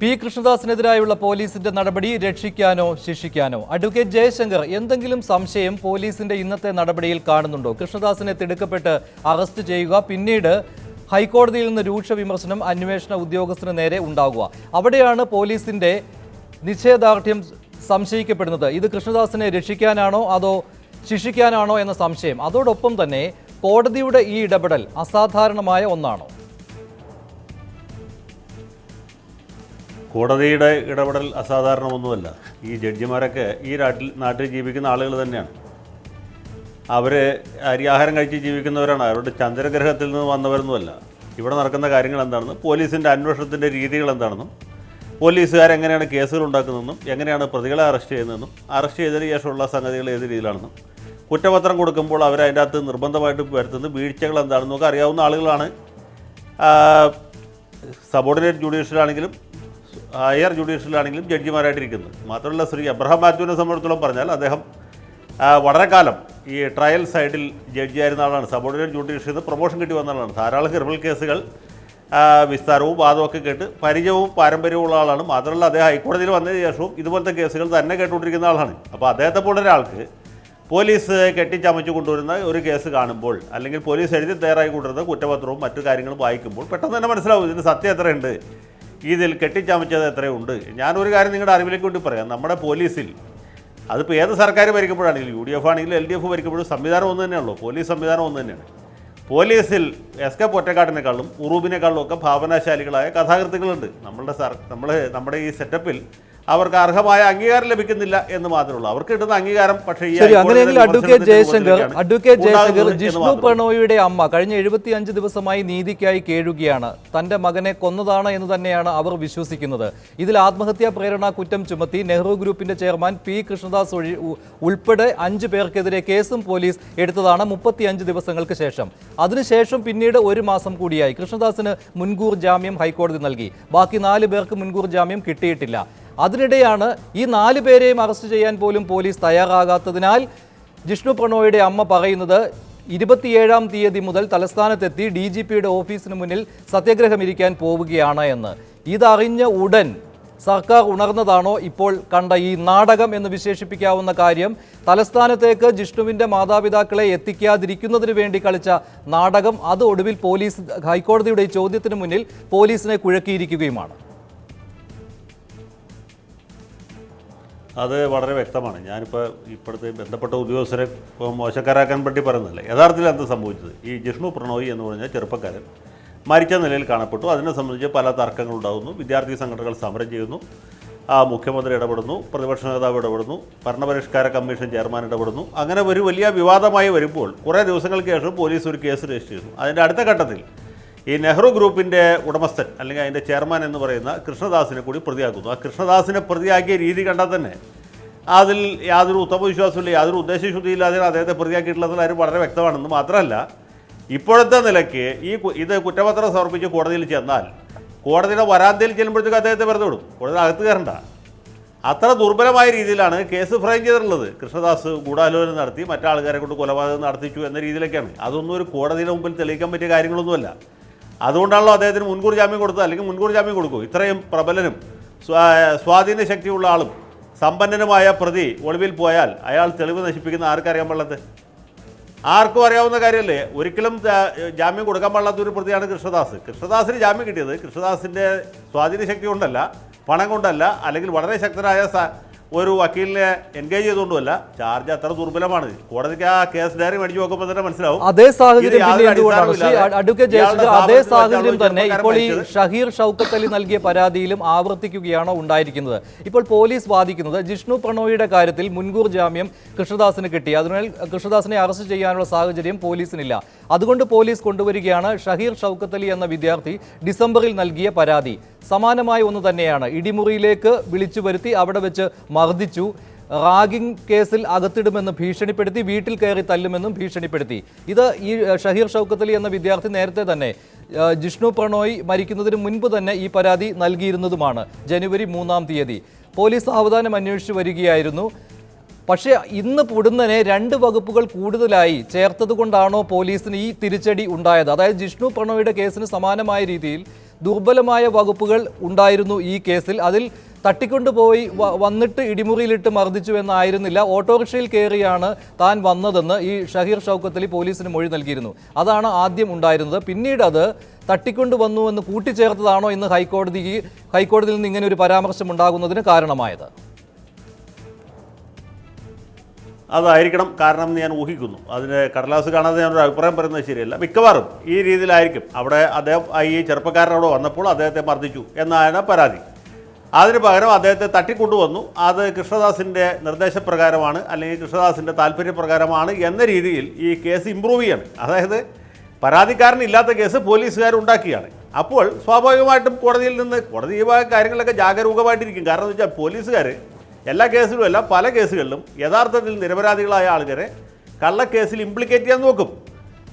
P കൃഷ്ണദാസിനെതിരായുള്ള പോലീസിന്റെ നടപടി രക്ഷിക്കാനോ ശിക്ഷിക്കാനോ. Advocate Jaishankar എന്തെങ്കിലും സംശയം പോലീസിന്റെ ഇന്നത്തെ നടപടിയിൽ കാണുന്നുണ്ടോ? കൃഷ്ണദാസിനെ തിടുക്കപ്പെട്ട് അറസ്റ്റ് ചെയ്യുക പിന്നീട് ഹൈക്കോടതിയിൽ നിന്ന് രൂക്ഷ വിമർശനം അന്വേഷണ ഉദ്യോഗസ്ഥന് നേരെ ഉണ്ടാകുക അവിടെയാണ് പോലീസിന്റെ നിശ്ചയദാർഢ്യം സംശയിക്കപ്പെടുന്നത്. ഇത് കൃഷ്ണദാസിനെ രക്ഷിക്കാനാണോ അതോ ശിക്ഷിക്കാനാണോ എന്ന സംശയം. അതോടൊപ്പം തന്നെ കോടതിയുടെ ഈ ഇടപെടൽ അസാധാരണമായ ഒന്നാണോ? കോടതിയുടെ ഇടപെടൽ അസാധാരണമൊന്നുമല്ല. ഈ ജഡ്ജിമാരൊക്കെ ഈ നാട്ടിൽ നാട്ടിൽ ജീവിക്കുന്ന ആളുകൾ തന്നെയാണ്. അവർ അരിയാഹാരം കഴിച്ച് ജീവിക്കുന്നവരാണ്. അവരുടെ ചന്ദ്രഗ്രഹത്തിൽ നിന്ന് വന്നവരൊന്നുമല്ല. ഇവിടെ നടക്കുന്ന കാര്യങ്ങൾ എന്താണെന്ന് പോലീസിന്റെ അന്വേഷണത്തിന്റെ രീതികൾ എന്താണെന്നും പോലീസുകാരെങ്ങനെയാണ് കേസുകൾ ഉണ്ടാക്കുന്നതെന്നും എങ്ങനെയാണ് പ്രതികളെ അറസ്റ്റ് ചെയ്യുന്നതെന്നും അറസ്റ്റ് ചെയ്തതിന് ശേഷമുള്ള സംഗതികൾ ഏത് രീതിയിലാണെന്നും കുറ്റപത്രം കൊടുക്കുമ്പോൾ അവർ അതിന്റെ അകത്ത് നിർബന്ധമായിട്ട് വരുത്തുന്ന വീഴ്ചകൾ എന്താണെന്നും ഒക്കെ അറിയാവുന്ന ആളുകളാണ്. സബോർഡിനേറ്റ് ജുഡീഷ്യലാണെങ്കിലും ഹയർ ജുഡീഷ്യലാണെങ്കിലും ജഡ്ജിമാരായിട്ടിരിക്കുന്നത്. മാത്രമല്ല ശ്രീ അബ്രഹാം മാത്യുവിനെ സംബന്ധിച്ചിടത്തോളം പറഞ്ഞാൽ അദ്ദേഹം വളരെ കാലം ഈ ട്രയൽ സൈഡിൽ ജഡ്ജിയായിരുന്ന ആളാണ്. സബോർഡിനേറ്റ് ജുഡീഷ്യൽ നിന്ന് പ്രൊമോഷൻ കിട്ടി വന്ന ആളാണ്. ധാരാളം ക്രിമിനൽ കേസുകൾ വിസ്താരവും വാദമൊക്കെ കേട്ട് പരിചയവും പാരമ്പര്യവും ഉള്ള ആളാണ്. മാത്രമല്ല അദ്ദേഹം ഹൈക്കോടതിയിൽ വന്നതിന് ശേഷവും ഇതുപോലത്തെ കേസുകൾ തന്നെ കേട്ടുകൊണ്ടിരിക്കുന്ന ആളാണ്. അപ്പോൾ അദ്ദേഹത്തെ പോലെ ഒരാൾക്ക് പോലീസ് കെട്ടിച്ചമച്ചു കൊണ്ടുവരുന്ന ഒരു കേസ് കാണുമ്പോൾ അല്ലെങ്കിൽ പോലീസ് എഴുതി തയ്യാറായി കൊണ്ടുവരുന്ന കുറ്റപത്രവും മറ്റു കാര്യങ്ങളും വായിക്കുമ്പോൾ പെട്ടെന്ന് തന്നെ മനസ്സിലാവും ഇതിന് സത്യം എത്രയുണ്ട് ഇതിൽ കെട്ടിച്ചമച്ചത് എത്രയുണ്ട്. ഞാനൊരു കാര്യം നിങ്ങളുടെ അറിവിലേക്ക് വേണ്ടി പറയാം. നമ്മുടെ പോലീസിൽ അതിപ്പോൾ ഏത് സർക്കാർ ഭരിക്കുമ്പോഴാണെങ്കിലും യു ഡി എഫ് ആണെങ്കിലും എൽ ഡി എഫ് ഭരിക്കുമ്പോഴും സംവിധാനം ഒന്ന് തന്നെയുള്ളൂ പോലീസ് സംവിധാനം ഒന്ന് തന്നെയാണ്. പോലീസിൽ എസ് കെ പൊറ്റക്കാട്ടിനേക്കാളും ഉറൂബിനേക്കാളും ഒക്കെ ഭാവനാശാലികളായ കഥാകൃത്തുക്കളുണ്ട്. നമ്മളുടെ സർ നമ്മൾ നമ്മുടെ ഈ സെറ്റപ്പിൽ അവർക്ക് അർഹമായ അംഗീകാരം ലഭിക്കുന്നില്ല എന്ന് മാത്രമുള്ളൂ അവർക്ക് കിട്ടുന്ന അംഗീകാരം പക്ഷേ അങ്ങനെയെങ്കിൽ അഡ്വക്കേറ്റ് ജയശങ്കർ അഡ്വക്കേറ്റ് ജയശങ്കർ ജിഷ്ണു പ്രണോയിയുടെ അമ്മ കഴിഞ്ഞ എഴുപത്തിയഞ്ച് ദിവസമായി നീതിക്കായി കേഴുകയാണ്. തന്റെ മകനെ കൊന്നതാണ് എന്ന് തന്നെയാണ് അവർ വിശ്വസിക്കുന്നത്. ഇതിൽ ആത്മഹത്യാ പ്രേരണ കുറ്റം ചുമത്തി നെഹ്റു ഗ്രൂപ്പിന്റെ ചെയർമാൻ പി കൃഷ്ണദാസ് ഉൾപ്പെടെ അഞ്ച് പേർക്കെതിരെ കേസും പോലീസ് എടുത്തതാണ് മുപ്പത്തിയഞ്ച് ദിവസങ്ങൾക്ക് ശേഷം. അതിനുശേഷം പിന്നീട് ഒരു മാസം കൂടിയായി. കൃഷ്ണദാസിന് മുൻകൂർ ജാമ്യം ഹൈക്കോടതി നൽകി. ബാക്കി നാല് പേർക്ക് മുൻകൂർ ജാമ്യം കിട്ടിയിട്ടില്ല. അതിനിടെയാണ് ഈ നാല് പേരെയും അറസ്റ്റ് ചെയ്യാൻ പോലും പോലീസ് തയ്യാറാകാത്തതിനാൽ ജിഷ്ണു പ്രണോയുടെ അമ്മ പറയുന്നത് ഇരുപത്തിയേഴാം തീയതി മുതൽ തലസ്ഥാനത്തെത്തി ഡി ജി പിയുടെ ഓഫീസിന് മുന്നിൽ സത്യഗ്രഹമിരിക്കാൻ പോവുകയാണ് എന്ന്. ഇതറിഞ്ഞ ഉടൻ സർക്കാർ ഉണർന്നതാണോ ഇപ്പോൾ കണ്ട ഈ നാടകം എന്ന് വിശേഷിപ്പിക്കാവുന്ന കാര്യം തലസ്ഥാനത്തേക്ക് ജിഷ്ണുവിന്റെ മാതാപിതാക്കളെ എത്തിക്കാതിരിക്കുന്നതിന് വേണ്ടി കളിച്ച നാടകം അത് ഒടുവിൽ പോലീസ് ഹൈക്കോടതിയുടെ ചോദ്യത്തിന് മുന്നിൽ പോലീസിനെ കുഴക്കിയിരിക്കുകയുമാണ്. അത് വളരെ വ്യക്തമാണ്. ഞാനിപ്പോൾ ഇപ്പോഴത്തെ ബന്ധപ്പെട്ട ഉദ്യോഗസ്ഥരെ മോശക്കാരാക്കാൻ പറ്റി പറയുന്നില്ല യഥാർത്ഥത്തിൽ എന്താ സംഭവിച്ചത്? ഈ ജിഷ്ണു പ്രണോയി എന്ന് പറഞ്ഞ ചെറുപ്പക്കാരൻ മരിച്ച നിലയിൽ കാണപ്പെട്ടു. അതിനെ സംബന്ധിച്ച് പല തർക്കങ്ങളുണ്ടാകുന്നു വിദ്യാർത്ഥി സംഘടനകൾ സമരം ചെയ്യുന്നു. ആ മുഖ്യമന്ത്രി ഇടപെടുന്നു. പ്രതിപക്ഷ നേതാവ് ഇടപെടുന്നു. ഭരണപരിഷ്കാര കമ്മീഷൻ ചെയർമാൻ ഇടപെടുന്നു. അങ്ങനെ ഒരു വലിയ വിവാദമായി വരുമ്പോൾ കുറേ ദിവസങ്ങൾക്ക് ശേഷം പോലീസ് ഒരു കേസ് രജിസ്റ്റർ ചെയ്യുന്നു. അതിന്റെ അടുത്ത ഘട്ടത്തിൽ ഈ നെഹ്റു ഗ്രൂപ്പിന്റെ ഉടമസ്ഥൻ അല്ലെങ്കിൽ അതിന്റെ ചെയർമാൻ എന്ന് പറയുന്ന കൃഷ്ണദാസിനെ കൂടി പ്രതിയാക്കുന്നു. ആ കൃഷ്ണദാസിനെ പ്രതിയാക്കിയ രീതി കണ്ടാൽ തന്നെ അതിൽ യാതൊരു ഉത്തമവിശ്വാസമില്ല യാതൊരു ഉദ്ദേശശുദ്ധിയില്ലാതെ അദ്ദേഹത്തെ പ്രതിയാക്കിയിട്ടുള്ളതിൽ ആരും വളരെ വ്യക്തമാണെന്ന് മാത്രമല്ല ഇപ്പോഴത്തെ നിലയ്ക്ക് ഈ ഇത് കുറ്റപത്രം സമർപ്പിച്ച് കോടതിയിൽ ചെന്നാൽ കോടതിയുടെ വരാന്തയിൽ ചെല്ലുമ്പോഴത്തേക്ക് അദ്ദേഹത്തെ വെറുതെ വിടും. കോടതി അകത്ത് കയറണ്ട. അത്ര ദുർബലമായ രീതിയിലാണ് കേസ് ഫ്രെയിം ചെയ്തിട്ടുള്ളത്. കൃഷ്ണദാസ് ഗൂഢാലോചന നടത്തി മറ്റാൾക്കാരെ കൊണ്ട് കൊലപാതകം നടത്തിച്ചു എന്ന രീതിയിലൊക്കെയാണ്. അതൊന്നും ഒരു കോടതിയുടെ മുമ്പിൽ തെളിയിക്കാൻ പറ്റിയ കാര്യങ്ങളൊന്നുമല്ല. അതുകൊണ്ടാണല്ലോ അദ്ദേഹത്തിന് മുൻകൂർ ജാമ്യം കൊടുത്തത് അല്ലെങ്കിൽ മുൻകൂർ ജാമ്യം കൊടുക്കും. ഇത്രയും പ്രബലനും സ്വാധീന ശക്തിയുള്ള ആളും സമ്പന്നനുമായ പ്രതി ഒളിവിൽ പോയാൽ അയാൾ തെളിവ് നശിപ്പിക്കുന്ന ആർക്കറിയാൻ പാടില്ലത് ആർക്കും അറിയാവുന്ന കാര്യമല്ലേ? ഒരിക്കലും ജാമ്യം കൊടുക്കാൻ പാടില്ലാത്ത ഒരു പ്രതിയാണ് കൃഷ്ണദാസ്. കൃഷ്ണദാസിന് ജാമ്യം കിട്ടിയത് കൃഷ്ണദാസിന്റെ സ്വാധീന ശക്തി കൊണ്ടല്ല പണം കൊണ്ടല്ല അല്ലെങ്കിൽ വളരെ ശക്തരായ ഒരു വക്കീലിനെ എൻഗേജ് ചെയ്തുകൊണ്ടുമല്ല ചാർജ് അത്ര ദുർബലമാണ്. കോടതിക്ക് ആ കേസ് ഡയറി മേടിച്ച് നോക്കുമ്പോൾ തന്നെ മനസ്സിലാവും. അതേ സാഹചര്യം അഡ്വക്കേറ്റ് ജയശങ്കർ അതേ സാഹചര്യം തന്നെ ഇപ്പോൾ ഈ ഷഹീർ ഷൗക്കത്ത് അലി നൽകിയ പരാതിയിലും ആവർത്തിക്കുകയാണോ ഉണ്ടായിരിക്കുന്നത്? ഇപ്പോൾ പോലീസ് വാദിക്കുന്നത് ജിഷ്ണു പ്രണോയിയുടെ കാര്യത്തിൽ മുൻകൂർ ജാമ്യം കൃഷ്ണദാസിന് കിട്ടി. അതിനാൽ കൃഷ്ണദാസിനെ അറസ്റ്റ് ചെയ്യാനുള്ള സാഹചര്യം പോലീസിനില്ല. അതുകൊണ്ട് പോലീസ് കൊണ്ടുവരികയാണ് ഷഹീർ ഷൗക്കത്ത് അലി എന്ന വിദ്യാർത്ഥി ഡിസംബറിൽ നൽകിയ പരാതി. സമാനമായ ഒന്ന് തന്നെയാണ്. ഇടിമുറിയിലേക്ക് വിളിച്ചു വരുത്തി അവിടെ വെച്ച് മർദ്ദിച്ചു. റാഗിംഗ് കേസിൽ അകത്തിടുമെന്ന് ഭീഷണിപ്പെടുത്തി വീട്ടിൽ കയറി തല്ലുമെന്നും ഭീഷണിപ്പെടുത്തി. ഇത് ഈ ഷഹീർ ഷൗക്കത്തലി എന്ന വിദ്യാർത്ഥി നേരത്തെ തന്നെ ജിഷ്ണു പ്രണോയ് മരിക്കുന്നതിന് മുൻപ് തന്നെ ഈ പരാതി നൽകിയിരുന്നതുമാണ് ജനുവരി മൂന്നാം തീയതി. പോലീസ് സാവധാനം അന്വേഷിച്ചു വരികയായിരുന്നു. പക്ഷേ ഇന്ന് പൊടുന്നനെ രണ്ട് വകുപ്പുകൾ കൂടുതലായി ചേർത്തത് കൊണ്ടാണോ പോലീസിന് ഈ തിരിച്ചടി ഉണ്ടായത്? അതായത് ജിഷ്ണു പ്രണോയുടെ കേസിന് സമാനമായ രീതിയിൽ ദുർബലമായ വകുപ്പുകൾ ഉണ്ടായിരുന്നു ഈ കേസിൽ. അതിൽ തട്ടിക്കൊണ്ടുപോയി വന്നിട്ട് ഇടിമുറിയിലിട്ട് മർദ്ദിച്ചു എന്നായിരുന്നില്ല. ഓട്ടോറിക്ഷയിൽ കയറിയാണ് താൻ വന്നതെന്ന് ഈ ഷഹീർ ഷൗക്കത്തലി പോലീസിന് മൊഴി നൽകിയിരുന്നു. അതാണ് ആദ്യം ഉണ്ടായിരുന്നത്. പിന്നീട് അത് തട്ടിക്കൊണ്ടു വന്നു എന്ന് കൂട്ടിച്ചേർത്തതാണോ ഇന്ന് ഹൈക്കോടതി ഹൈക്കോടതിയിൽ നിന്ന് ഇങ്ങനെ ഒരു പരാമർശം ഉണ്ടാകുന്നതിന് കാരണമായത്. അതായിരിക്കണം കാരണം എന്ന് ഞാൻ ഊഹിക്കുന്നു. അതിന് കടലാസ് കാണാതെ ഞാനൊരു അഭിപ്രായം പറയുന്നത് ശരിയല്ല. മിക്കവാറും ഈ രീതിയിലായിരിക്കും. അവിടെ അദ്ദേഹം ഈ ചെറുപ്പക്കാരൻ അവിടെ വന്നപ്പോൾ അദ്ദേഹത്തെ മർദ്ദിച്ചു എന്നാണ് പരാതി. അതിന് പകരം അദ്ദേഹത്തെ തട്ടിക്കൊണ്ടുവന്നു. അത് കൃഷ്ണദാസിന്റെ നിർദ്ദേശപ്രകാരമാണ് അല്ലെങ്കിൽ കൃഷ്ണദാസിന്റെ താല്പര്യപ്രകാരമാണ് എന്ന രീതിയിൽ ഈ കേസ് ഇമ്പ്രൂവ് ചെയ്യണം. അതായത് പരാതിക്കാരനില്ലാത്ത കേസ് പോലീസുകാർ ഉണ്ടാക്കിയാണ്. അപ്പോൾ സ്വാഭാവികമായിട്ടും കോടതിയിൽ നിന്ന് കോടതി ഈ വക കാര്യങ്ങളിലൊക്കെ ജാഗരൂകമായിട്ടിരിക്കും. കാരണം എന്ന് വെച്ചാൽ പോലീസുകാർ എല്ലാ കേസിലും അല്ല പല കേസുകളിലും യഥാർത്ഥത്തിൽ നിരപരാധികളായ ആൾക്കാരെ കള്ളക്കേസിൽ ഇംപ്ലിക്കേറ്റ് ചെയ്യാൻ നോക്കും.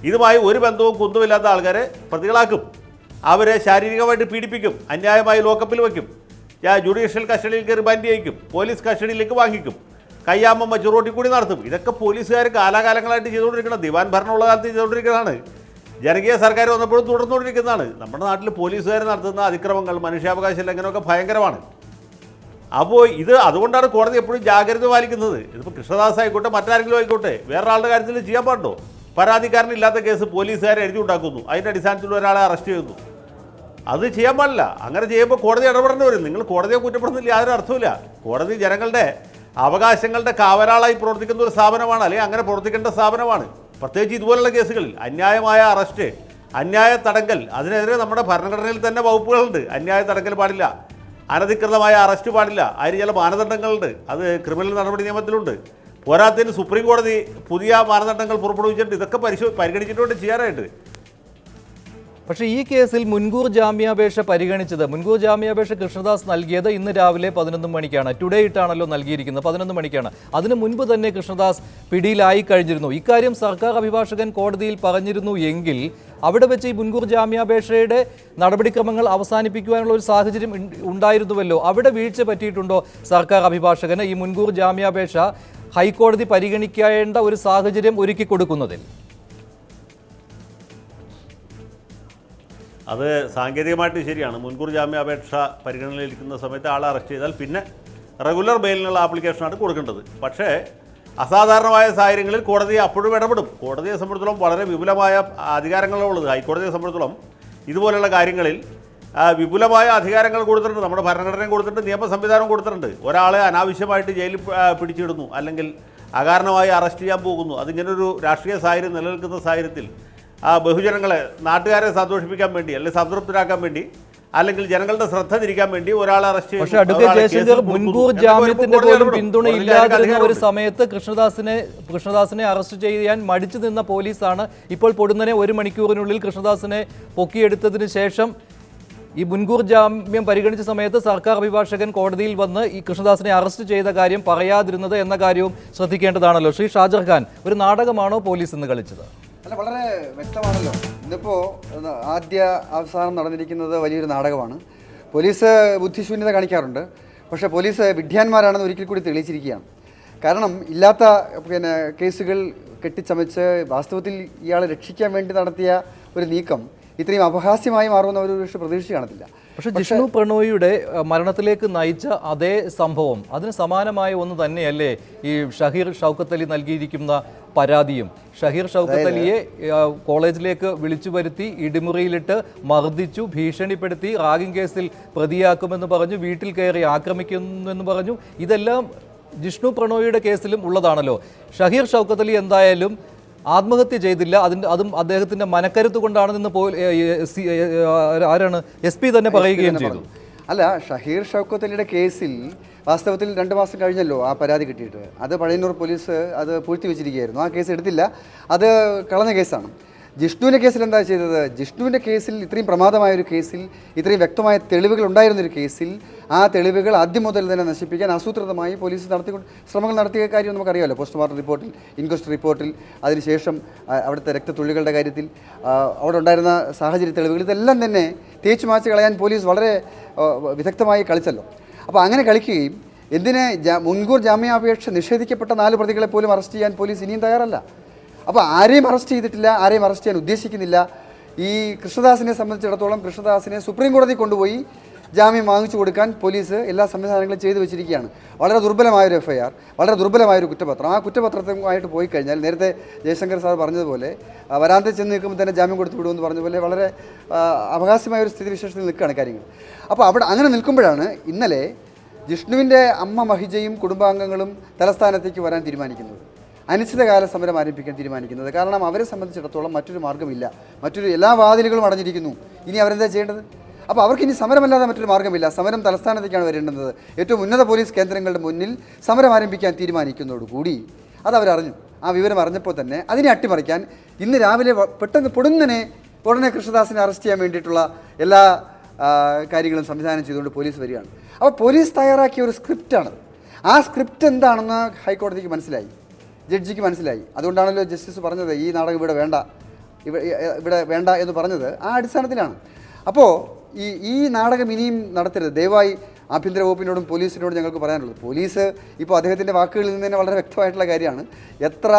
ഇതുമായി ഒരു ബന്ധവും കുന്തമില്ലാത്ത ആൾക്കാരെ പ്രതികളാക്കും. അവരെ ശാരീരികമായിട്ട് പീഡിപ്പിക്കും. അന്യായമായി ലോക്കപ്പിൽ വയ്ക്കും. ജുഡീഷ്യൽ കസ്റ്റഡിയിൽ കയറി ബാൻഡ് ചെയ്യിക്കും. പോലീസ് കസ്റ്റഡിയിലേക്ക് വാങ്ങിക്കും. കയ്യാമ്മ മച്ചുറോട്ടി കൂടി നടത്തും. ഇതൊക്കെ പോലീസുകാർ കാലാകാലങ്ങളായിട്ട് ചെയ്തുകൊണ്ടിരിക്കണം. ദിവാൻ ഭരണമുള്ള കാലത്ത് ചെയ്തുകൊണ്ടിരിക്കുന്നതാണ്. ജനകീയ സർക്കാർ വന്നപ്പോഴും തുടർന്നുകൊണ്ടിരിക്കുന്നതാണ്. നമ്മുടെ നാട്ടിൽ പോലീസുകാർ നടത്തുന്ന അതിക്രമങ്ങൾ മനുഷ്യാവകാശ ലംഘനമൊക്കെ ഭയങ്കരമാണ്. അപ്പോൾ ഇത് അതുകൊണ്ടാണ് കോടതി എപ്പോഴും ജാഗ്രത പാലിക്കുന്നത്. ഇതിപ്പോൾ കൃഷ്ണദാസ് ആയിക്കോട്ടെ മറ്റാരെങ്കിലും ആയിക്കോട്ടെ വേറൊരാളുടെ കാര്യത്തിൽ ചെയ്യാൻ പാടുണ്ടോ? പരാതിക്കാരനില്ലാത്ത കേസ് പോലീസുകാരെ എഴുതി ഉണ്ടാക്കുന്നു. അതിന്റെ അടിസ്ഥാനത്തിൽ ഒരാളെ അറസ്റ്റ് ചെയ്യുന്നു. അത് ചെയ്യാൻ പാടില്ല. അങ്ങനെ ചെയ്യുമ്പോൾ കോടതി ഇടപെടേണ്ടി വരും. നിങ്ങൾ കോടതിയെ കുറ്റപ്പെടുന്നില്ല യാതൊരു അർത്ഥമില്ല കോടതി ജനങ്ങളുടെ അവകാശങ്ങളുടെ കാവലാളായി പ്രവർത്തിക്കുന്ന ഒരു സ്ഥാപനമാണ് അല്ലെങ്കിൽ അങ്ങനെ പ്രവർത്തിക്കേണ്ട സ്ഥാപനമാണ്. പ്രത്യേകിച്ച് ഇതുപോലുള്ള കേസുകളിൽ അന്യായമായ അറസ്റ്റ് അന്യായ തടങ്കൽ അതിനെതിരെ നമ്മുടെ ഭരണഘടനയിൽ തന്നെ വകുപ്പുകളുണ്ട്. അന്യായ തടങ്കൽ പാടില്ല. അനധികൃതമായ അറസ്റ്റ് പാടില്ല. അതിന് ചില മാനദണ്ഡങ്ങളുണ്ട്. അത് ക്രിമിനൽ നടപടി നിയമത്തിലുണ്ട്. പോരാത്തതിന് സുപ്രീം കോടതി പുതിയ മാനദണ്ഡങ്ങൾ പുറപ്പെടുവിച്ചിട്ടുണ്ട്. ഇതൊക്കെ പരിശോ പരിഗണിച്ചിട്ടുണ്ട് ചെയ്യാനായിട്ട്. പക്ഷേ ഈ കേസിൽ മുൻകൂർ ജാമ്യാപേക്ഷ പരിഗണിച്ചത് മുൻകൂർ ജാമ്യാപേക്ഷ കൃഷ്ണദാസ് നൽകിയത് ഇന്ന് രാവിലെ പതിനൊന്ന് മണിക്കാണ്. ടുഡേ ഇട്ടാണല്ലോ നൽകിയിരിക്കുന്നത് പതിനൊന്ന് മണിക്കാണ്. അതിനു മുൻപ് തന്നെ കൃഷ്ണദാസ് പിടിയിലായി കഴിഞ്ഞിരുന്നു. ഇക്കാര്യം സർക്കാർ അഭിഭാഷകൻ കോടതിയിൽ പറഞ്ഞിരുന്നു എങ്കിൽ അവിടെ വെച്ച് ഈ മുൻകൂർ ജാമ്യാപേക്ഷയുടെ നടപടിക്രമങ്ങൾ അവസാനിപ്പിക്കുവാനുള്ള ഒരു സാഹചര്യം ഉണ്ട- ഉണ്ടായിരുന്നുവല്ലോ. അവിടെ വീഴ്ച പറ്റിയിട്ടുണ്ടോ സർക്കാർ അഭിഭാഷകന് ഈ മുൻകൂർ ജാമ്യാപേക്ഷ ഹൈക്കോടതി പരിഗണിക്കേണ്ട ഒരു സാഹചര്യം ഒരുക്കി കൊടുക്കുന്നതിൽ അത് സാങ്കേതികമായിട്ട് ശരിയാണ്. മുൻകൂർ ജാമ്യാപേക്ഷ പരിഗണനയിലിരിക്കുന്ന സമയത്ത് ആളെ അറസ്റ്റ് ചെയ്താൽ പിന്നെ റെഗുലർ ബെയിലിനുള്ള ആപ്ലിക്കേഷനാണ് കൊടുക്കേണ്ടത്. പക്ഷേ അസാധാരണമായ സാഹചര്യങ്ങളിൽ കോടതി അപ്പോഴും ഇടപെടും. കോടതിയെ സംബന്ധിച്ചിടത്തോളം വളരെ വിപുലമായ അധികാരങ്ങളുള്ളത് ഹൈക്കോടതിയെ സംബന്ധിച്ചിടത്തോളം ഇതുപോലെയുള്ള കാര്യങ്ങളിൽ വിപുലമായ അധികാരങ്ങൾ കൊടുത്തിട്ടുണ്ട്. നമ്മുടെ ഭരണഘടനയും കൊടുത്തിട്ടുണ്ട് നിയമ സംവിധാനം കൊടുത്തിട്ടുണ്ട്. ഒരാളെ അനാവശ്യമായിട്ട് ജയിലിൽ പിടിച്ചിടുന്നു അല്ലെങ്കിൽ അകാരണമായി അറസ്റ്റ് ചെയ്യാൻ പോകുന്നു. അതിങ്ങനൊരു രാഷ്ട്രീയ സാഹചര്യം നിലനിൽക്കുന്ന സാഹചര്യത്തിൽ ആ ബഹുജനങ്ങളെ നാട്ടുകാരെ സന്തോഷിപ്പിക്കാൻ വേണ്ടി അല്ലെങ്കിൽ സംതൃപ്തരാക്കാൻ വേണ്ടി അല്ലെങ്കിൽ ജനങ്ങളുടെ ശ്രദ്ധ തിരിക്കാൻ വേണ്ടി ഒരാൾ അറസ്റ്റ് പക്ഷേ പക്ഷെ അഡ്വക്കേറ്റ് ജയശങ്കർ മുൻകൂർ ജാമ്യത്തിന്റെ പോലും. പിന്തുണ ഇല്ലാതിരുന്ന ഒരു സമയത്ത് കൃഷ്ണദാസിനെ കൃഷ്ണദാസിനെ അറസ്റ്റ് ചെയ്യാൻ മടിച്ചു നിന്ന പോലീസാണ്. ഇപ്പോൾ പൊടുന്നനെ ഒരു മണിക്കൂറിനുള്ളിൽ കൃഷ്ണദാസിനെ പൊക്കിയെടുത്തതിന് ശേഷം ഈ മുൻകൂർ ജാമ്യം പരിഗണിച്ച സമയത്ത് സർക്കാർ അഭിഭാഷകൻ കോടതിയിൽ വന്ന് ഈ കൃഷ്ണദാസിനെ അറസ്റ്റ് ചെയ്ത കാര്യം പറയാതിരുന്നത് എന്ന കാര്യവും ശ്രദ്ധിക്കേണ്ടതാണല്ലോ. ശ്രീ ഷാജർഖാൻ ഒരു നാടകമാണോ പോലീസ് ഇന്ന് കളിച്ചത്? അല്ല വളരെ വ്യക്തമാണല്ലോ. ഇന്നിപ്പോൾ ആദ്യ അവസാനം നടന്നിരിക്കുന്നത് വലിയൊരു നാടകമാണ്. പോലീസ് ബുദ്ധിശൂന്യത കാണിക്കാറുണ്ട്. പക്ഷേ പോലീസ് വിഡ്ഢ്യാന്മാരാണെന്ന് ഒരിക്കൽ കൂടി തെളിയിച്ചിരിക്കുകയാണ്. കാരണം ഇല്ലാത്ത പിന്നെ കേസുകൾ കെട്ടിച്ചമച്ച് വാസ്തവത്തിൽ ഇയാളെ രക്ഷിക്കാൻ വേണ്ടി നടത്തിയ ഒരു നീക്കം ഇത്രയും അപഹാസ്യമായി മാറുമെന്ന് ഒരു പക്ഷേ പ്രതീക്ഷിച്ച് കാണത്തില്ല പക്ഷെ ജിഷ്ണു പ്രണോയിയുടെ മരണത്തിലേക്ക് നയിച്ച അതേ സംഭവം അതിന് സമാനമായ ഒന്ന് തന്നെയല്ലേ ഈ ഷഹീർ ഷൗക്കത്ത് അലി നൽകിയിരിക്കുന്ന പരാതിയും. ഷഹീർ ഷൗക്കത്ത് അലിയെ കോളേജിലേക്ക് വിളിച്ചു വരുത്തി ഇടിമുറിയിലിട്ട് മർദ്ദിച്ചു ഭീഷണിപ്പെടുത്തി റാഗിങ് കേസിൽ പ്രതിയാക്കുമെന്ന് പറഞ്ഞു വീട്ടിൽ കയറി ആക്രമിക്കുമെന്ന് പറഞ്ഞു. ഇതെല്ലാം ജിഷ്ണു പ്രണോയിയുടെ കേസിലും ഉള്ളതാണല്ലോ. ഷഹീർ ഷൗക്കത്ത് അലി എന്തായാലും ആത്മഹത്യ ചെയ്തില്ല. അതിന്റെ അതും അദ്ദേഹത്തിന്റെ മനക്കരുത്ത് കൊണ്ടാണെന്ന് പോ ആരാണ്? എസ് പി തന്നെ പറയുകയും ചെയ്തു. അല്ല ഷഹീർ ഷൗക്കത്ത് അലിയുടെ കേസിൽ വാസ്തവത്തിൽ രണ്ട് മാസം കഴിഞ്ഞല്ലോ ആ പരാതി കിട്ടിയിട്ട്. അത് പഴയന്നൂർ പോലീസ് അത് പൂഴ്ത്തി വെച്ചിരിക്കുകയായിരുന്നു ആ കേസ് എടുത്തില്ല. അത് കളഞ്ഞ കേസാണ്. ജിഷ്ണുവിന്റെ കേസിൽ എന്താ ചെയ്തത്? ജിഷ്ണുവിന്റെ കേസിൽ ഇത്രയും പ്രമാദമായ ഒരു കേസിൽ ഇത്രയും വ്യക്തമായ തെളിവുകൾ ഉണ്ടായിരുന്ന ഒരു കേസിൽ ആ തെളിവുകൾ ആദ്യം മുതൽ തന്നെ നശിപ്പിക്കാൻ ആസൂത്രിതമായി പോലീസ് നടത്തിക്കൊണ്ട് ശ്രമങ്ങൾ നടത്തിയ കാര്യം നമുക്കറിയാമല്ലോ. പോസ്റ്റ്മോർട്ടം റിപ്പോർട്ടിൽ ഇൻക്വസ്റ്റ് റിപ്പോർട്ടിൽ അതിനുശേഷം അവിടുത്തെ രക്തത്തുള്ളികളുടെ കാര്യത്തിൽ അവിടെ ഉണ്ടായിരുന്ന സാഹചര്യ തെളിവുകൾ ഇതെല്ലാം തന്നെ തേച്ചു മാച്ച് കളയാൻ പോലീസ് വളരെ വിദഗ്ധമായി കളിച്ചല്ലോ. അപ്പോൾ അങ്ങനെ കളിക്കുകയും എന്തിനെ മുൻകൂർ ജാമ്യാപേക്ഷ നിഷേധിക്കപ്പെട്ട നാല് പ്രതികളെ പോലും അറസ്റ്റ് ചെയ്യാൻ പോലീസ് ഇനിയും തയ്യാറല്ല. അപ്പോൾ ആരെയും അറസ്റ്റ് ചെയ്തിട്ടില്ല ആരെയും അറസ്റ്റ് ചെയ്യാൻ ഉദ്ദേശിക്കുന്നില്ല. ഈ കൃഷ്ണദാസിനെ സംബന്ധിച്ചിടത്തോളം കൃഷ്ണദാസിനെ സുപ്രീം കോടതി കൊണ്ടുപോയി ജാമ്യം വാങ്ങിച്ചു കൊടുക്കാൻ പോലീസ് എല്ലാ സംവിധാനങ്ങളും ചെയ്തു വെച്ചിരിക്കുകയാണ്. വളരെ ദുർബലമായൊരു എഫ് ഐ ആർ വളരെ ദുർബലമായൊരു കുറ്റപത്രം. ആ കുറ്റപത്രത്തുമായിട്ട് പോയി കഴിഞ്ഞാൽ നേരത്തെ ജയശങ്കർ സാർ പറഞ്ഞതുപോലെ ആ, വരാന്തയിൽ ചെന്ന് നിൽക്കുമ്പോൾ തന്നെ ജാമ്യം കൊടുത്തു വിടുമെന്ന് പറഞ്ഞ പോലെ വളരെ അവകാശമായ ഒരു സ്ഥിതിവിശേഷത്തിൽ നിൽക്കുകയാണ് കാര്യങ്ങൾ. അപ്പോൾ അവിടെ അങ്ങനെ നിൽക്കുമ്പോഴാണ് ഇന്നലെ ജിഷ്ണുവിന്റെ അമ്മ മഹിജയും കുടുംബാംഗങ്ങളും തലസ്ഥാനത്തേക്ക് വരാൻ തീരുമാനിക്കുന്നത്. അനിശ്ചിതകാല സമരം ആരംഭിക്കാൻ തീരുമാനിക്കുന്നത്. കാരണം അവരെ സംബന്ധിച്ചിടത്തോളം മറ്റൊരു മാർഗമില്ല. മറ്റൊരു എല്ലാ വാതിലുകളും അടഞ്ഞിരിക്കുന്നു. ഇനി അവരെന്താ ചെയ്യേണ്ടത്? അപ്പോൾ അവർക്ക് ഇനി സമരമല്ലാതെ മറ്റൊരു മാർഗമില്ല. സമരം തലസ്ഥാനത്തേക്കാണ് വരേണ്ടത്. ഏറ്റവും ഉന്നത പോലീസ് കേന്ദ്രങ്ങളുടെ മുന്നിൽ സമരം ആരംഭിക്കാൻ തീരുമാനിക്കുന്നതോടുകൂടി അത് അവരറിഞ്ഞു. ആ വിവരം അറിഞ്ഞപ്പോൾ തന്നെ അതിനെ അട്ടിമറിക്കാൻ ഇന്ന് രാവിലെ പെട്ടെന്ന് പൊടുന്നനെ ഉടനെ കൃഷ്ണദാസിനെ അറസ്റ്റ് ചെയ്യാൻ വേണ്ടിയിട്ടുള്ള എല്ലാ കാര്യങ്ങളും സംവിധാനം ചെയ്തുകൊണ്ട് പോലീസ് വരികയാണ്. അപ്പോൾ പോലീസ് തയ്യാറാക്കിയ ഒരു സ്ക്രിപ്റ്റാണ് ആ സ്ക്രിപ്റ്റ് എന്താണെന്ന് ഹൈക്കോടതിക്ക് മനസ്സിലായി. ജഡ്ജിക്ക് മനസ്സിലായി. അതുകൊണ്ടാണല്ലോ ജസ്റ്റിസ് പറഞ്ഞത് ഈ നാടകം ഇവിടെ വേണ്ട. ഇവിടെ വേണ്ട എന്ന് പറഞ്ഞത് ആ അടിസ്ഥാനത്തിലാണ്. അപ്പോൾ ഈ ഈ നാടകം ഇനിയും നടത്തരുത്. ദയവായി ആഭ്യന്തര വകുപ്പിനോടും പോലീസിനോടും ഞങ്ങൾക്ക് പറയാനുള്ളത്. പോലീസ് ഇപ്പോൾ അദ്ദേഹത്തിന്റെ വാക്കുകളിൽ നിന്ന് തന്നെ വളരെ വ്യക്തമായിട്ടുള്ള കാര്യമാണ്. എത്ര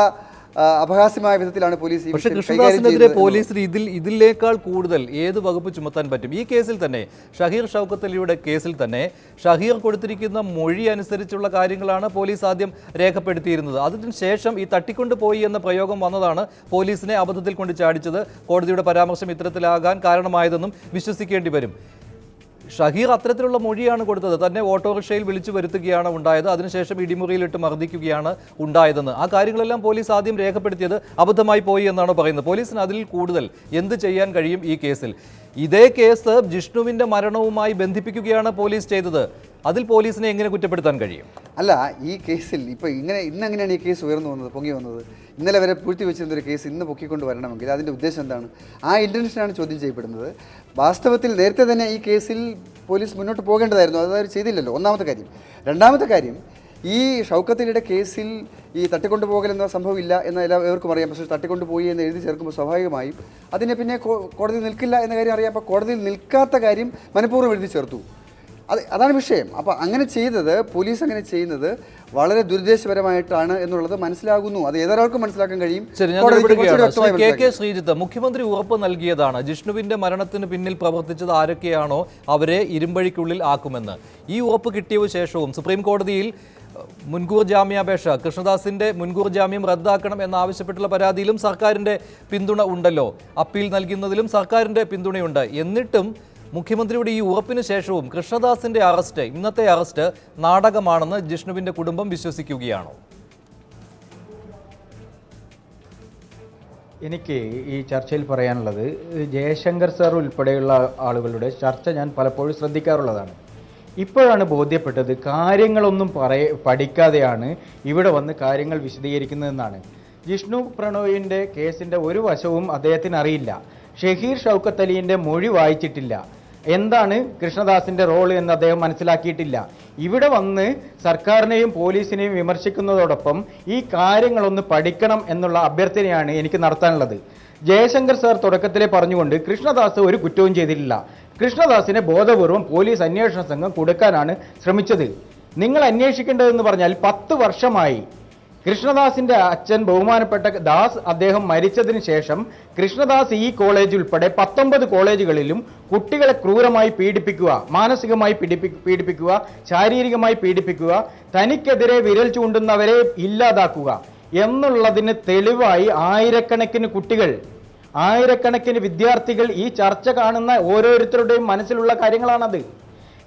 അപഹാസ്യമായ വിധത്തിലാണ് പോലീസ് പക്ഷേ കൃഷ്ണദാസിനെതിരെ. പോലീസിന് ഇതിൽ ഇതിലേക്കാൾ കൂടുതൽ ഏത് വകുപ്പ് ചുമത്താൻ പറ്റും? ഈ കേസിൽ തന്നെ ഷഹീർ ഷൗക്കത്ത് അലിയുടെ കേസിൽ തന്നെ ഷഹീർ കൊടുത്തിരിക്കുന്ന മൊഴി അനുസരിച്ചുള്ള കാര്യങ്ങളാണ് പോലീസ് ആദ്യം രേഖപ്പെടുത്തിയിരുന്നത്. അതിനുശേഷം ഈ തട്ടിക്കൊണ്ട് പോയി എന്ന പ്രയോഗം വന്നതാണ് പോലീസിനെ അബദ്ധത്തിൽ കൊണ്ട് ചാടിച്ചത്. കോടതിയുടെ പരാമർശം ഇത്തരത്തിലാകാൻ കാരണമായതെന്നും വിശ്വസിക്കേണ്ടി വരും. ഷഹീർ അത്തരത്തിലുള്ള മൊഴിയാണ് കൊടുത്തത്. തന്നെ ഓട്ടോറിക്ഷയിൽ വിളിച്ചു വരുത്തുകയാണ് ഉണ്ടായത്. അതിനുശേഷം ഇടിമുറിയിലിട്ട് മർദ്ദിക്കുകയാണ് ഉണ്ടായതെന്ന്. ആ കാര്യങ്ങളെല്ലാം പോലീസ് ആദ്യം രേഖപ്പെടുത്തിയത് അബദ്ധമായി പോയി എന്നാണ് പറയുന്നത്. പോലീസിന് അതിൽ കൂടുതൽ എന്ത് ചെയ്യാൻ കഴിയും ഈ കേസിൽ? ഇതേ കേസ് ജിഷ്ണുവിന്റെ മരണവുമായി ബന്ധിപ്പിക്കുകയാണ് പോലീസ് ചെയ്തത്. അതിൽ പോലീസിനെ എങ്ങനെ കുറ്റപ്പെടുത്താൻ കഴിയും? അല്ല ഈ കേസിൽ ഇപ്പോൾ ഇങ്ങനെ ഇന്നെങ്ങനെയാണ് ഈ കേസ് ഉയർന്നു വന്നത് പൊങ്ങി വന്നത്? ഇന്നലെ വരെ പൂഴ്ത്തി വെച്ചിരുന്ന ഒരു കേസ് ഇന്ന് പൊക്കിക്കൊണ്ട് വരണമെങ്കിൽ അതിന്റെ ഉദ്ദേശം എന്താണ്? ആ ഇന്റൻഷനാണ് ചോദ്യം ചെയ്യപ്പെടുന്നത്. വാസ്തവത്തിൽ നേരത്തെ തന്നെ ഈ കേസിൽ പോലീസ് മുന്നോട്ട് പോകേണ്ടതായിരുന്നു. അത് അവർ ചെയ്തില്ലല്ലോ. ഒന്നാമത്തെ കാര്യം. രണ്ടാമത്തെ കാര്യം ഈ ഷൗക്കത്തിലിയുടെ കേസിൽ ഈ തട്ടിക്കൊണ്ടുപോകൽ എന്ന സംഭവം ഇല്ല എന്ന് എല്ലാവർക്കും അറിയാം. പക്ഷേ തട്ടിക്കൊണ്ടുപോയി എന്ന് എഴുതി ചേർക്കുമ്പോൾ സ്വാഭാവികമായും അതിനെ പിന്നെ കോടതി നിൽക്കില്ല എന്ന കാര്യം അറിയാം. അപ്പോൾ കോടതിയിൽ നിൽക്കാത്ത കാര്യം മനഃപൂർവം എഴുതി ചേർത്തു. അത് അതാണ് വിഷയം. അപ്പോൾ അങ്ങനെ ചെയ്തത് പോലീസ് അങ്ങനെ ചെയ്യുന്നത് വളരെ ദുരുദ്ദേശപരമായിട്ടാണ് എന്നുള്ളത് മനസ്സിലാകുന്നു. അത് ഏതൊരാൾക്കും മനസ്സിലാക്കാൻ കഴിയും. കെ കെ ശ്രീജിത്ത് മുഖ്യമന്ത്രി ഉറപ്പ് നൽകിയതാണ്. ജിഷ്ണുവിന്റെ മരണത്തിന് പിന്നിൽ പ്രവർത്തിച്ചത് ആരൊക്കെയാണോ അവരെ ഇരുമ്പഴിക്കുള്ളിൽ ആക്കുമെന്ന്. ഈ ഉറപ്പ് കിട്ടിയ ശേഷവും സുപ്രീം കോടതിയിൽ മുൻകൂർ ജാമ്യാപേക്ഷ കൃഷ്ണദാസിന്റെ മുൻകൂർ ജാമ്യം റദ്ദാക്കണം എന്നാവശ്യപ്പെട്ടുള്ള പരാതിയിലും സർക്കാരിന്റെ പിന്തുണ ഉണ്ടല്ലോ. അപ്പീൽ നൽകുന്നതിലും സർക്കാരിന്റെ പിന്തുണയുണ്ട്. എന്നിട്ടും മുഖ്യമന്ത്രിയുടെ ഈ ഉറപ്പിന് ശേഷവും കൃഷ്ണദാസിന്റെ അറസ്റ്റ് ഇന്നത്തെ അറസ്റ്റ് നാടകമാണെന്ന് ജിഷ്ണുവിന്റെ കുടുംബം വിശ്വസിക്കുകയാണോ? എനിക്ക് ഈ ചർച്ചയിൽ പറയാനുള്ളത് ജയശങ്കർ സാർ ഉൾപ്പെടെയുള്ള ആളുകളുടെ ചർച്ച ഞാൻ പലപ്പോഴും ശ്രദ്ധിക്കാറുള്ളതാണ്. ഇപ്പോഴാണ് ബോധ്യപ്പെട്ടത് കാര്യങ്ങളൊന്നും പറയ പഠിക്കാതെയാണ് ഇവിടെ വന്ന് കാര്യങ്ങൾ വിശദീകരിക്കുന്നതെന്നാണ്. ജിഷ്ണു പ്രണോയിന്റെ കേസിന്റെ ഒരു വശവും അദ്ദേഹത്തിന് അറിയില്ല. ഷഹീർ ഷൗക്കത്ത് അലീന്റെ മൊഴി വായിച്ചിട്ടില്ല. എന്താണ് കൃഷ്ണദാസിന്റെ റോൾ എന്ന് അദ്ദേഹം മനസ്സിലാക്കിയിട്ടില്ല. ഇവിടെ വന്ന് സർക്കാരിനെയും പോലീസിനെയും വിമർശിക്കുന്നതോടൊപ്പം ഈ കാര്യങ്ങളൊന്ന് പഠിക്കണം എന്നുള്ള അഭ്യർത്ഥനയാണ് എനിക്ക് നടത്താനുള്ളത്. ജയശങ്കർ സാർ തുടക്കത്തിലെ പറഞ്ഞുകൊണ്ട് കൃഷ്ണദാസ് ഒരു കുറ്റവും ചെയ്തിട്ടില്ല. കൃഷ്ണദാസിനെ ബോധപൂർവം പോലീസ് അന്വേഷണ സംഘം കൊടുക്കാനാണ് ശ്രമിച്ചത്. നിങ്ങൾ അന്വേഷിക്കേണ്ടതെന്ന് പറഞ്ഞാൽ പത്ത് വർഷമായി കൃഷ്ണദാസിന്റെ അച്ഛൻ ബഹുമാനപ്പെട്ട ദാസ് അദ്ദേഹം മരിച്ചതിന് ശേഷം കൃഷ്ണദാസ് ഈ കോളേജ് ഉൾപ്പെടെ പത്തൊമ്പത് കോളേജുകളിലും കുട്ടികളെ ക്രൂരമായി പീഡിപ്പിക്കുക മാനസികമായി പീഡിപ്പി പീഡിപ്പിക്കുക ശാരീരികമായി പീഡിപ്പിക്കുക തനിക്കെതിരെ വിരൽ ചൂണ്ടുന്നവരെ ഇല്ലാതാക്കുക എന്നുള്ളതിന് തെളിവായി ആയിരക്കണക്കിന് കുട്ടികൾ ആയിരക്കണക്കിന് വിദ്യാർത്ഥികൾ ഈ ചർച്ച കാണുന്ന ഓരോരുത്തരുടെയും മനസ്സിലുള്ള കാര്യങ്ങളാണത്.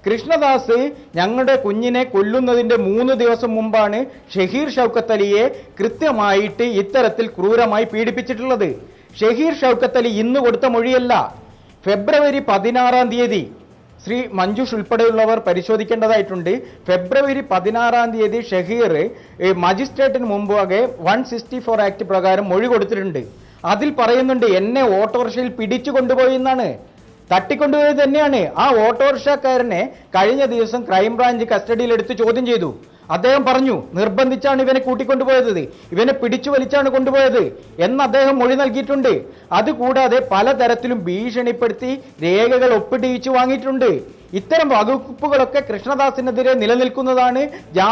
കൃഷ്ണദാസ് ഞങ്ങളുടെ കുഞ്ഞിനെ കൊല്ലുന്നതിന്റെ മൂന്ന് ദിവസം മുമ്പാണ് ഷഹീർ ഷൗക്കത്ത് അലിയെ കൃത്യമായിട്ട് ഇത്തരത്തിൽ ക്രൂരമായി പീഡിപ്പിച്ചിട്ടുള്ളത്. ഷഹീർ ഷൗക്കത്ത് അലി ഇന്ന് കൊടുത്ത മൊഴിയല്ല. ഫെബ്രുവരി പതിനാറാം തീയതി ശ്രീ മഞ്ജുഷ് ഉൾപ്പെടെയുള്ളവർ പരിശോധിക്കേണ്ടതായിട്ടുണ്ട്. ഫെബ്രുവരി പതിനാറാം തീയതി ഷഹീർ മജിസ്ട്രേറ്റിന് മുമ്പാകെ വൺ സിക്സ്റ്റി ഫോർ ആക്ട് പ്രകാരം മൊഴി കൊടുത്തിട്ടുണ്ട്. അതിൽ പറയുന്നുണ്ട് എന്നെ ഓട്ടോറിക്ഷയിൽ പിടിച്ചു കൊണ്ടുപോയി എന്നാണ്. തട്ടിക്കൊണ്ടുപോയത് തന്നെയാണ്. ആ ഓട്ടോറിക്ഷക്കാരനെ കഴിഞ്ഞ ദിവസം ക്രൈംബ്രാഞ്ച് കസ്റ്റഡിയിലെടുത്ത് ചോദ്യം ചെയ്തു. അദ്ദേഹം പറഞ്ഞു നിർബന്ധിച്ചാണ് ഇവനെ കൂട്ടിക്കൊണ്ടുപോയത്. ഇവനെ പിടിച്ചു വലിച്ചാണ് കൊണ്ടുപോയത് എന്ന് അദ്ദേഹം മൊഴി നൽകിയിട്ടുണ്ട്. അതുകൂടാതെ പലതരത്തിലും ഭീഷണിപ്പെടുത്തി രേഖകൾ ഒപ്പിടിയിച്ചു വാങ്ങിയിട്ടുണ്ട്. ഇത്തരം വകുപ്പുകളൊക്കെ കൃഷ്ണദാസിനെതിരെ നിലനിൽക്കുന്നതാണ്